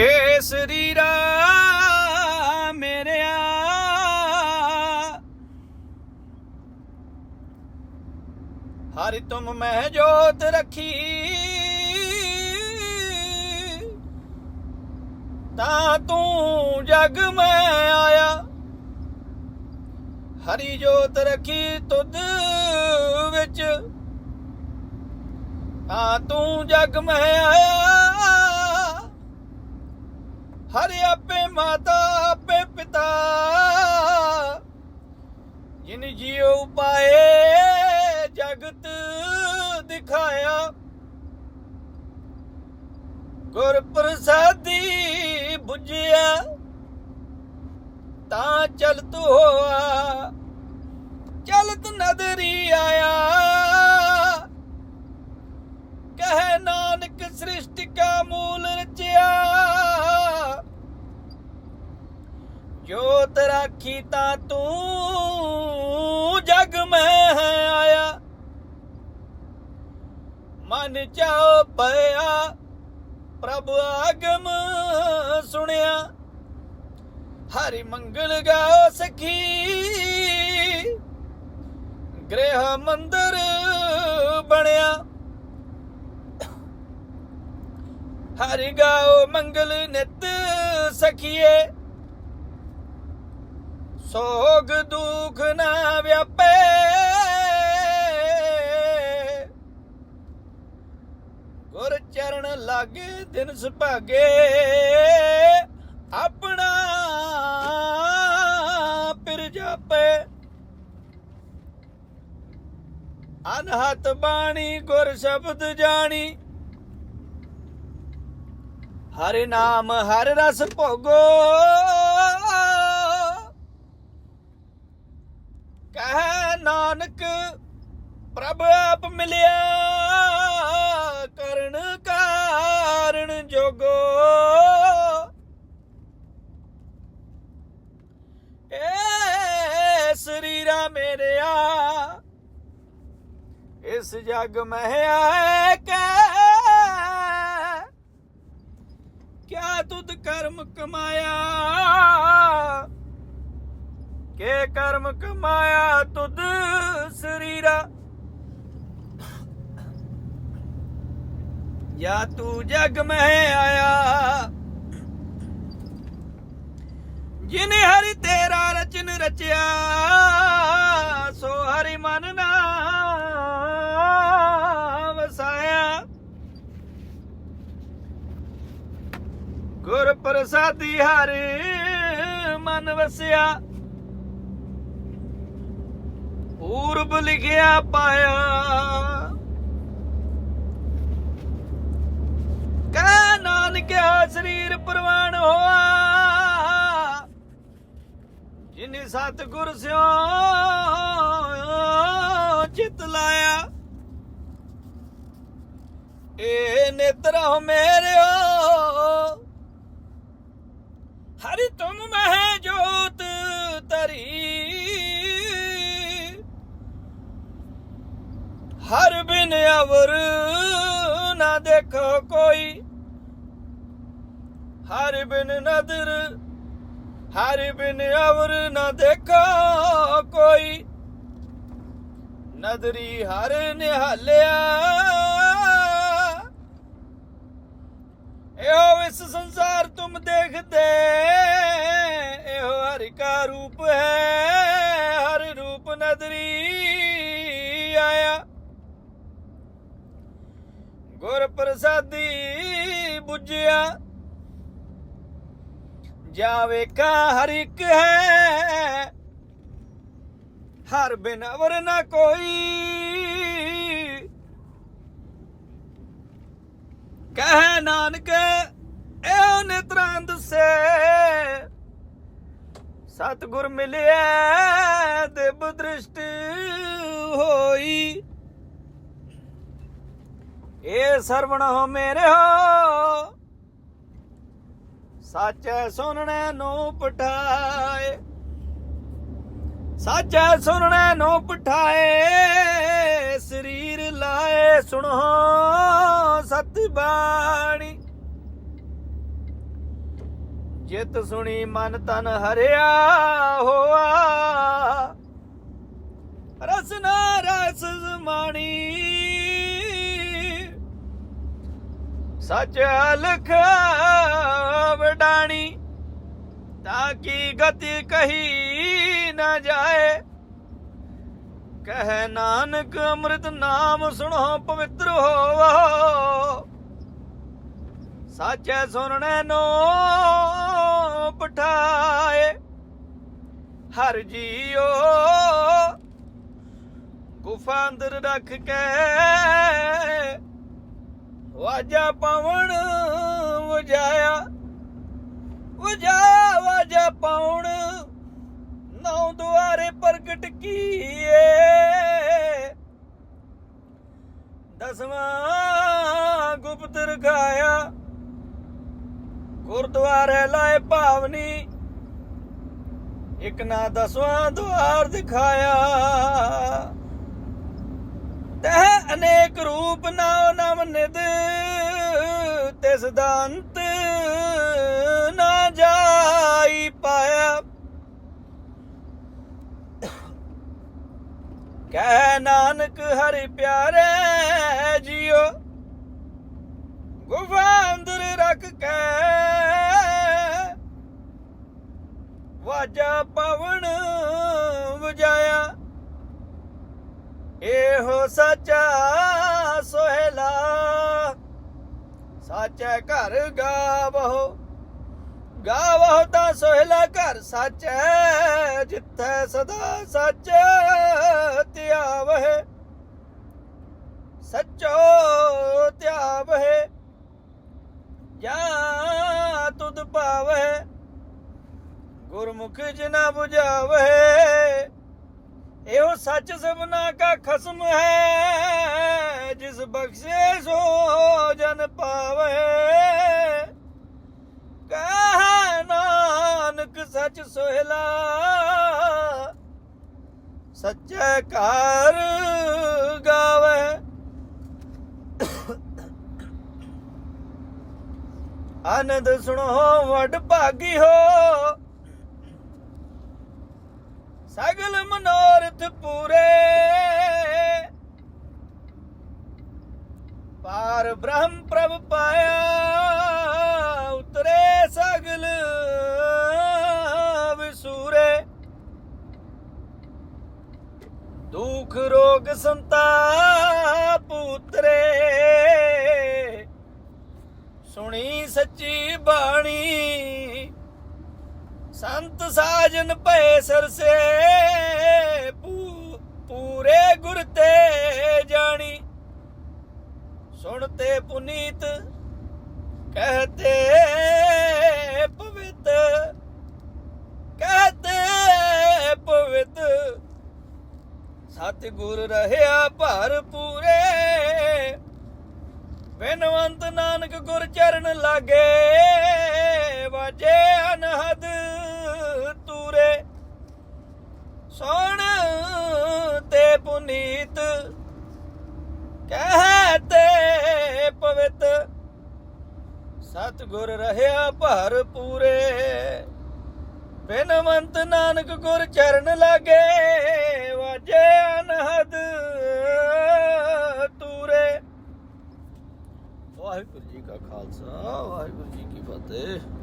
ਏ ਸਰੀਰਾ ਮੇਰਿਆ। ਹਰਿ ਤੁਮ ਮਹਿ ਜੋਤ ਰੱਖੀ। ਤਾਂ ਤੂੰ ਜਗ ਮੈਂ ਆਇਆ। ਹਰੀ ਜੋਤ ਰੱਖੀ ਤੁਧ ਵਿੱਚ। ਤਾਂ ਤੂੰ ਜਗ ਮੈਂ ਆਇਆ। ਹਰਿ ਆਪੇ ਮਾਤਾ, ਆਪੇ ਪਿਤਾ। ਜਿਨ ਜੀਉ ਪਾਏ, ਜਗਤ ਦਿਖਾਇਆ। ਗੁਰ ਪ੍ਰਸਾਦੀ 부ਝਿਆ ਤਾਂ ਚਲਤ ਹੋਆ, ਚਲਤ ਨਦਰੀ ਆਇਆ। ਕਹਿ ਨਾਨਕ ਸ੍ਰਿਸ਼ਟ ਕਾ ਮੂਲ ਰਚਿਆ। ਜੋਤ ਰਾਖੀ ਤਾਂ ਤੂੰ ਜਗ ਮੈਂ ਆਇਆ। ਮਨ ਚਾਉ ਪਿਆ ਪ੍ਰਭ ਆਗਮ ਸੁਣਿਆ। ਹਰੀ ਮੰਗਲ ਗਾਓ ਸਖੀ, ਗ੍ਰਹਿ ਮੰਦਰ ਬਣਿਆ। ਹਰੀ ਗਾਓ ਮੰਗਲ ਨਿਤ ਸਖੀਏ। ਸੋਗ ਦੁਖ ਨਾ ਵਿਆਪੇ। ਗੁਰ ਚਰਨ ਲਾਗੇ ਦਿਨ ਸੁਭਾਗੇ। ਆਪਣਾ ਪਿਰ ਜਾਪੇ। ਅਨਹਤ ਬਾਣੀ ਗੁਰ ਸ਼ਬਦ ਜਾਣੀ। ਹਰਿ ਨਾਮ ਹਰ ਰਸ ਭੋਗੋ। ਕਹਿ ਨਾਨਕ, ਪ੍ਰਭ ਆਪ ਮਿਲਿਆ। ਕਰਨ ਕਾਰਣ ਜੋਗੋ। ਏ ਸਰੀਰਾ ਮੇਰਿਆ। ਇਸ ਜਗ ਮਹਿ ਆਏ ਕੈ। ਕਿਆ ਤੁਧ ਕਰਮ ਕਮਾਇਆ? ਕੇ ਕਰਮ ਕਮਾਇਆ ਤੁਧ ਸਰੀਰਾ। ਜਾਂ ਤੂੰ ਜਗ ਮੈਂ ਆਇਆ। ਜਿਨੇ ਹਰੀ ਤੇਰਾ ਰਚਨ ਰਚਿਆ, ਸੋ ਹਰੀ ਮਨ ਨਾ ਵਸਾਇਆ ਗੁਰ ਪ੍ਰਸਾਦੀ ਹਰਿ ਮਨ ਵਸਿਆ। ਪੂਰਬ ਲਿਖਿਆ ਪਾਇਆ। ਕਹ ਨਾਨਕਿਆ ਸਰੀਰ ਪ੍ਰਵਾਨ ਹੋਆ। ਜਿਨੇ ਸਤਗੁਰ ਸਿਓ ਚਿਤ ਲਾਇਆ, ਏ ਨੇਤਰੋ ਮੇਰਿਓ ਹਰਿ ਤੁਮ ਮਹਿ ਜੋਤ ਤਰੀ ਹਰ ਬਿਨ ਅਵਰ ਨਾ ਦੇਖੋ ਕੋਈ। ਹਰ ਬਿਨ ਨਦਰ, ਹਰ ਬਿਨ ਅਵਰ ਨਾ ਦੇਖੋ ਕੋਈ। ਨਦਰੀ ਹਰ ਨਿਹਾਲਿਆ। ਇਹੋ ਇਸ ਸੰਸਾਰ ਤੁਮ ਦੇਖਦੇ ਪ੍ਰਸਾਦੀ 부ਝਿਆ ਜਾ ਕਾ ਹਰ ਇੱਕ ਹੈ, ਹਰ ਬਿਨਵਰ ਨਾ ਕੋਈ। ਕਹਿ ਨਾਨਕ, ਇਹ ਨਿਤਰਾਂ ਦਸੇ ਸਤਿਗੁਰ ਮਿਲਿਆ ਦਿਵ ਦ੍ਰਿਸ਼ਟ ਹੋਈ। ਇਹ ਸਰਵਣ ਹੋ ਮੇਰੇ ਹੋ। ਸੱਚੈ ਸੁਣਨੇ ਨੂੰ ਪਠਾਏ। ਸਾਚਾ ਸੁਣਨੇ ਨੂੰ ਪਠਾਏ। ਸਰੀਰ ਲਾਏ ਸੁਣੋ ਸਤ ਬਾਣੀ ਜਿਤ ਸੁਣੀ ਮਨ ਤਨ ਹਰਿਆ ਹੋਆ। ਸੱਚ ਲਖ ਵਡਾਣੀ ਤਾਂ ਕੀ ਗਤੀ ਕਹੀ ਨਾ ਜਾਏ? ਕਹਿ ਨਾਨਕ ਅੰਮ੍ਰਿਤ ਨਾਮ ਸੁਣੋ, ਪਵਿੱਤਰ ਹੋਵੋ। ਸਾਚੈ ਸੁਣਨੇ ਨੋ ਪਠਾਏ, ਹਰ ਜੀਓ ਗੁਫਾ ਅੰਦਰ ਰੱਖ ਕੇ ਵਾਜਾ ਪਵਨ ਵਜਾਇਆ। ਵਜਾਇਆ ਵਾਜਾ ਪਾਉਣ ਨੌ ਦੁਆਰੇ ਪ੍ਰਗਟ ਕੀਏ। ਦਸਵਾਂ ਗੁਪਤ ਰਖਾਇਆ। ਗੁਰਦੁਆਰੇ ਲਾਏ ਭਾਵਨੀ, ਇੱਕ ਨਾ ਦਸਵਾਂ ਦੁਆਰ ਦਿਖਾਇਆ। ਤਹ ਅਨੇਕ ਰੂਪ ਨਾਉ ਨਮ ਨਿਦ ਤਿਸ ਦਾ ਅੰਤ ਨਾ ਜਾਈ ਪਾਇਆ। ਕਹਿ ਨਾਨਕ ਹਰਿ ਪਿਆਰੇ ਜੀਓ, ਗੁਫਾ ਅੰਦਰ ਰੱਖ ਕੇ ਵਾਜਾ ਪਵਨ ਵਜਾਇਆ ਇਹੋ ਸੱਚਾ ਸੋਹਿਲਾ, ਸਾਚੈ ਘਰ ਗਾਵੋ। ਗਾਵੋ ਤਾਂ ਸੋਹਿਲਾ ਘਰ ਸਾਚੈ, ਜਿੱਥੈ ਸਦਾ ਸੱਚ ਧਿਆਵਹਿ। ਸੱਚੋ ਧਿਆਵਹਿ, ਜਾਂ ਤੁਧ ਪਾਵਹਿ ਗੁਰਮੁਖ ਜਿਨਾ 부ਝਾਵਹਿ ਇਹੋ ਸੱਚ ਸਭਨਾ ਕਾ ਖਸਮ ਹੈ, ਜਿਸ ਬਖਸ਼ੇ ਸੋ ਜਨ ਪਾਵੇ। ਕਹ ਨਾਨਕ, ਸੱਚ ਸੋਹਿਲਾ, ਸੱਚੇ ਘਰ ਗਾਵੇ। ਆਨੰਦ ਸੁਣੋ, ਵਡ ਭਾਗੀ ਹੋ। ਸਗਲ ਮਨੋਰਥ ਪੂਰੇ। ਪਾਰ ਬ੍ਰਹਮ ਪ੍ਰਭ ਪਾਇਆ, ਉਤਰੇ ਸਗਲ ਵਿਸੂਰੇ। ਦੁਖ, ਰੋਗ, ਸੰਤਾਪ ਉਤਰੇ। ਸੁਣੀ ਸੱਚੀ ਬਾਣੀ ਸੰਤ ਸਾਜਨ ਭੈ ਸਰਸੇ, ਪੂ- ਪੂਰੇ ਗੁਰ ਤੇ ਜਾਣੀ। ਸੁਣ ਤੇ ਪੁਨੀਤ ਕਹਤੇ ਪਵਿੱਤ ਕਹਤੇ ਪਵਿੱਤ। ਸਤਿਗੁਰ ਰਹਿਆ ਭਰ ਪੂਰੇ, ਬਿਨਵੰਤ ਨਾਨਕ ਗੁਰ ਚਰਨ ਲਾਗੇ। ਕਹਤੇ ਪਵਿੱਤ। ਸਤਿਗੁਰ ਰਹਿਆ ਭਰ ਪੂਰੇ। ਬਿਨਵੰਤ ਨਾਨਕ ਗੁਰ ਚਰਨ ਲਾਗੇ, ਵਾਜੇ ਅਨਹਦ ਤੂਰੇ। ਵਾਹਿਗੁਰੂ ਜੀ ਕਾ ਖਾਲਸਾ, ਵਾਹਿਗੁਰੂ ਜੀ ਕੀ ਫਤਿਹ।